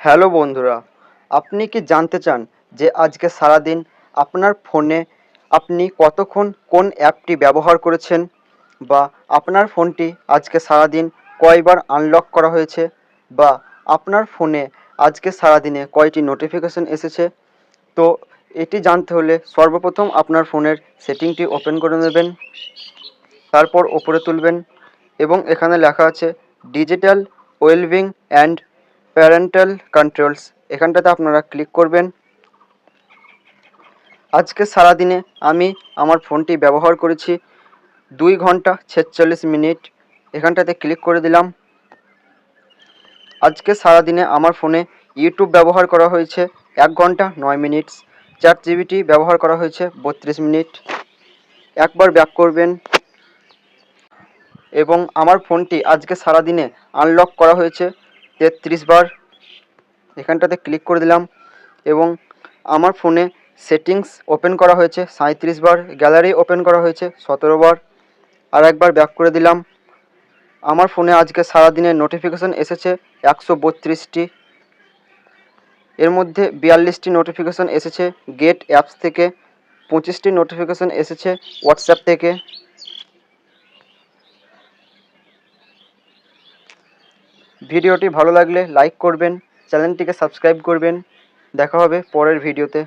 Hello বন্ধুরা, আপনি কি জানতে চান যে আজকে সারাদিন আপনার ফোনে আপনি কতক্ষণ কোন অ্যাপটি ব্যবহার করেছেন বা আপনার ফোনটি আজকে সারাদিন কয়বার আনলক করা হয়েছে বা আপনার ফোনে আজকে সারাদিনে কয়টি নোটিফিকেশন এসেছে? তো এটি জানতে হলে সর্বপ্রথম আপনার ফোনের সেটিংটি ওপেন করে নেবেন, তারপর ওপরে তুলবেন এবং এখানে লেখা আছে digital wellbeing and parental controls এখানটাতে আপনারা ক্লিক করবেন। আজকে সারাদিনে আমি আমার ফোনটি ব্যবহার করেছি দুই ঘণ্টা ছেচল্লিশ মিনিট। এখানটাতে ক্লিক করে দিলাম। আজকে সারাদিনে আমার ফোনে ইউটিউব ব্যবহার করা হয়েছে এক ঘণ্টা নয় মিনিট চ্যাট জিবিটি ব্যবহার করা হয়েছে বত্রিশ মিনিট। একবার ব্যাক করবেন। এবং আমার ফোনটি আজকে সারাদিনে আনলক করা হয়েছে তেত্রিশ বার এখানটাতে ক্লিক করে দিলাম এবং আমার ফোনে সেটিংস ওপেন করা হয়েছে সাঁত্রিশ বার গ্যালারি ওপেন করা হয়েছে, সতেরো বার, আর একবার ব্যাক করে দিলাম। আমার ফোনে আজকে সারাদিনের নোটিফিকেশন এসেছে একশো বত্রিশটি। এর মধ্যে বিয়াল্লিশটি নোটিফিকেশন এসেছে গেট অ্যাপস থেকে পঁচিশটি নোটিফিকেশন এসেছে হোয়াটসঅ্যাপ থেকে। ভিডিওটি ভালো লাগলে লাইক করবেন চ্যানেলটিকে সাবস্ক্রাইব করবেন। দেখা হবে পরের ভিডিওতে।